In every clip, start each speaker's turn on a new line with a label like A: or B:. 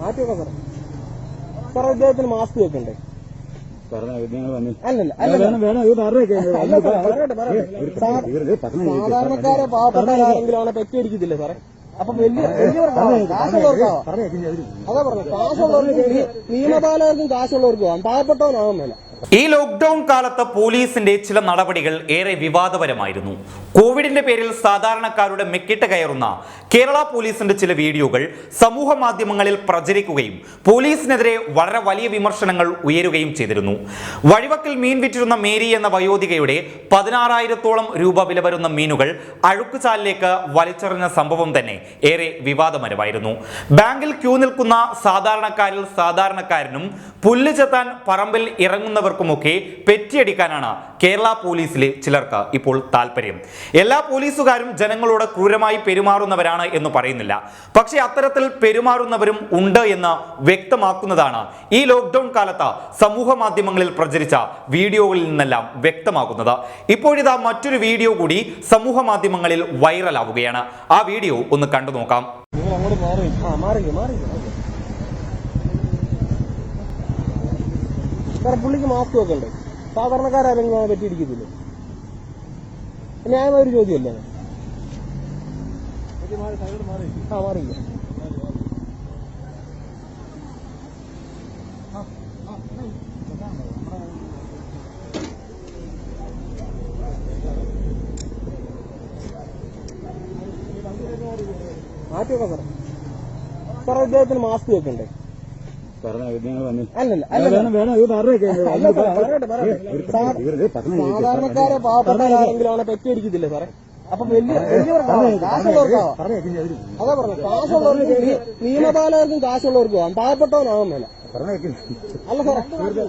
A: മാറ്റി വെക്കാം സാറേ സാറേ അദ്ദേഹത്തിന് മാസ്ക് വെക്കണ്ടേ സാധാരണക്കാരെ പാവപ്പെട്ട ആരെങ്കിലും അവനെ പെറ്റിയടിക്കത്തില്ലേ സാറേ? അപ്പൊ വലിയ കാശുള്ളവർക്കാവാം അതാ പറഞ്ഞു കാശുള്ളവർക്ക് നിയമപാലകർക്കും കാശുള്ളവർക്കും ആവാം പാവപ്പെട്ടവനാവാൻ മേല.
B: ഈ ലോക്ക്ഡൌൺ കാലത്ത് പോലീസിന്റെ ചില നടപടികൾ ഏറെ വിവാദപരമായിരുന്നു. കോവിഡിന്റെ പേരിൽ സാധാരണക്കാരുടെ മെക്കിട്ട് കയറുന്ന കേരള പോലീസിന്റെ ചില വീഡിയോകൾ സമൂഹ മാധ്യമങ്ങളിൽ പ്രചരിക്കുകയും പോലീസിനെതിരെ വളരെ വലിയ വിമർശനങ്ങൾ ഉയരുകയും ചെയ്തിരുന്നു. വഴിവക്കിൽ മീൻ വിറ്റിരുന്ന മേരി എന്ന വയോധികയുടെ പതിനാറായിരത്തോളം രൂപ വില വരുന്ന മീനുകൾ അഴുക്കുചാലിലേക്ക് വലിച്ചെറിഞ്ഞ സംഭവം തന്നെ ഏറെ വിവാദപരമായിരുന്നു. ബാങ്കിൽ ക്യൂ നിൽക്കുന്ന സാധാരണക്കാരിൽ സാധാരണക്കാരനും പുല്ല് ചെത്താൻ പറമ്പിൽ ഇറങ്ങുന്നവർക്കുമൊക്കെ പെറ്റിയടിക്കാനാണ് കേരള പോലീസിലെ ചിലർക്ക് ഇപ്പോൾ താല്പര്യം എല്ലാ പോലീസുകാരും ജനങ്ങളോട് ക്രൂരമായി പെരുമാറുന്നവരാണ് എന്ന് പറയുന്നില്ല. പക്ഷേ അത്തരത്തിൽ പെരുമാറുന്നവരും ഉണ്ട് എന്ന് വ്യക്തമാക്കുന്നതാണ് ഈ ലോക്ക്ഡൌൺ കാലത്ത് സമൂഹ മാധ്യമങ്ങളിൽ പ്രചരിച്ച വീഡിയോകളിൽ നിന്നെല്ലാം വ്യക്തമാകുന്നത്. ഇപ്പോഴിതാ മറ്റൊരു വീഡിയോ കൂടി സമൂഹ മാധ്യമങ്ങളിൽ വൈറലാവുകയാണ്. ആ വീഡിയോ ഒന്ന് കണ്ടു നോക്കാം
A: മാറി മാറി. സാറേ പുള്ളിക്ക് മാസ്ക് വെക്കണ്ടേ സാധാരണക്കാരെങ്കിലും അവനെ പെറ്റിയിടിക്കത്തില്ലേ ന്യായമായ ഒരു ചോദ്യമല്ലേ? ആ മാറിക്കോ മാറ്റി സാറേ. സാറേ ഇദ്ദേഹത്തിന് മാസ്ക് വെക്കണ്ടേ സാധാരണക്കാരെ പാവപ്പെട്ട ആരെങ്കിലും അവനെ പെറ്റിയടിക്കത്തില്ലേ സാറേ? അപ്പൊ വലിയ കാശുള്ളവർക്കാവാം അതാ പറഞ്ഞു കാശുള്ളവർക്ക് നിയമപാലകർക്കും കാശുള്ളവർക്കും പാവപ്പെട്ടവനാവാൻ മേല.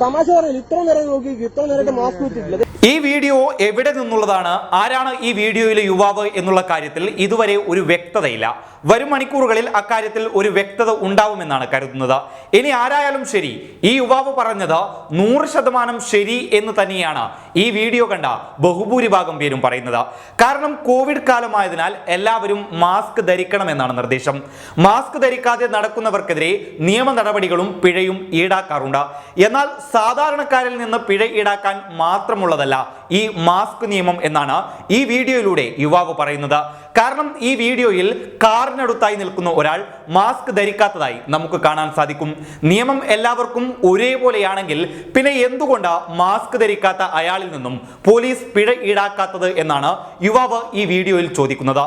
A: തമാശ പറയില്ല? ഇത്ര നേരം നോക്കി ഇത്ര നേരത്തെ മാസ്ക് വെച്ചിട്ടില്ല
B: ഈ വീഡിയോ എവിടെ നിന്നുള്ളതാണ്? ആരാണ് ഈ വീഡിയോയിലെ യുവാവ് എന്നുള്ള കാര്യത്തിൽ ഇതുവരെ ഒരു വ്യക്തതയില്ല. വരും മണിക്കൂറുകളിൽ അക്കാര്യത്തിൽ ഒരു വ്യക്തത ഉണ്ടാവുമെന്നാണ് കരുതുന്നത്. ഇനി ആരായാലും ശരി ഈ യുവാവ് പറഞ്ഞത് നൂറ് ശതമാനം ശരി എന്ന് തന്നെയാണ് ഈ വീഡിയോ കണ്ട ബഹുഭൂരിഭാഗം പേരും പറയുന്നത്. കാരണം കോവിഡ് കാലമായതിനാൽ എല്ലാവരും മാസ്ക് ധരിക്കണമെന്നാണ് നിർദ്ദേശം. മാസ്ക് ധരിക്കാതെ നടക്കുന്നവർക്കെതിരെ നിയമ നടപടികളും പിഴയും ഈടാക്കാറുണ്ട്. എന്നാൽ സാധാരണക്കാരിൽ നിന്ന് പിഴ ഈടാക്കാൻ മാത്രമുള്ളതല്ല ഈ മാസ്ക് നിയമം എന്നാണ് ഈ വീഡിയോയിലൂടെ യുവാവ് പറയുന്നത്. കാരണം ഈ വീഡിയോയിൽ കാറിനടുത്തായി നിൽക്കുന്ന ഒരാൾ മാസ്ക് ധരിക്കാത്തതായി നമുക്ക് കാണാൻ സാധിക്കും. നിയമം എല്ലാവർക്കും ഒരേപോലെയാണെങ്കിൽ പിന്നെ എന്തുകൊണ്ട് മാസ്ക് ധരിക്കാത്ത അയാളിൽ നിന്നും പോലീസ് പിഴ ഈടാക്കാത്തത് എന്നാണ് യുവാവ് ഈ വീഡിയോയിൽ ചോദിക്കുന്നത്.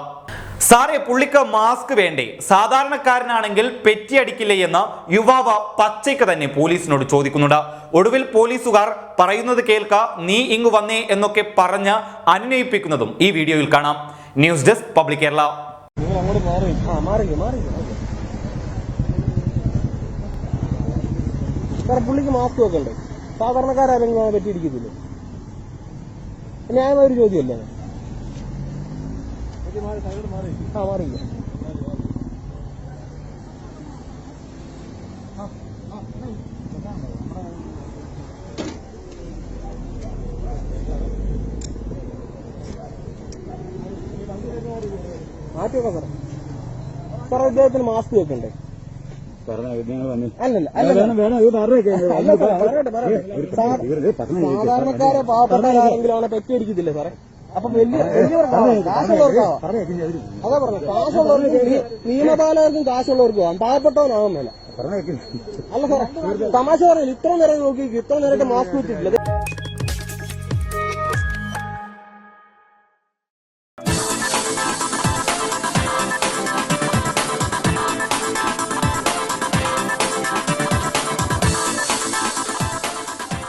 B: സാറേ പുള്ളിക്ക് മാസ്ക് വേണ്ടേ? സാധാരണക്കാരനാണെങ്കിൽ പെറ്റിയടിക്കില്ലേ എന്ന് യുവാവ് പച്ചയ്ക്ക് തന്നെ പോലീസിനോട് ചോദിക്കുന്നുണ്ട്. ഒടുവിൽ പോലീസുകാർ പറയുന്നത് കേൾക്ക നീ ഇങ്ങു വന്നേ എന്നൊക്കെ പറഞ്ഞ് അനുനയിപ്പിക്കുന്നതും ഈ വീഡിയോയിൽ കാണാം. News desk public Kerala.
A: സാധാരണക്കാരെ മാസ്ക് വെക്കണ്ടേ? ഒരു ചോദ്യമല്ലേ? ആ മാറിക്കോ മാറ്റിയൊക്കെ സാറേ. സാറേ ഇദ്ദേഹത്തിന് മാസ്ക് വെക്കണ്ടേ സാധാരണക്കാരെ പാവപ്പെട്ട ആരെങ്കിലും അവനെ പെറ്റിയടിക്കത്തില്ലേ സാറേ? അപ്പൊ വലിയ വലിയവർക്കാവാം കാശുള്ളവർക്കാവാം അതാ പറഞ്ഞു കാശുള്ളവർക്ക് നിയമപാലകർക്കും കാശുള്ളവർക്കും ആവാം പാവപ്പെട്ടവനാവാൻ മേല. അല്ല സാറേ തമാശ പറഞ്ഞില്ല ഇത്ര നേരം നോക്കി ഇത്ര നേരത്തെ മാസ്ക് വെച്ചിട്ടില്ല?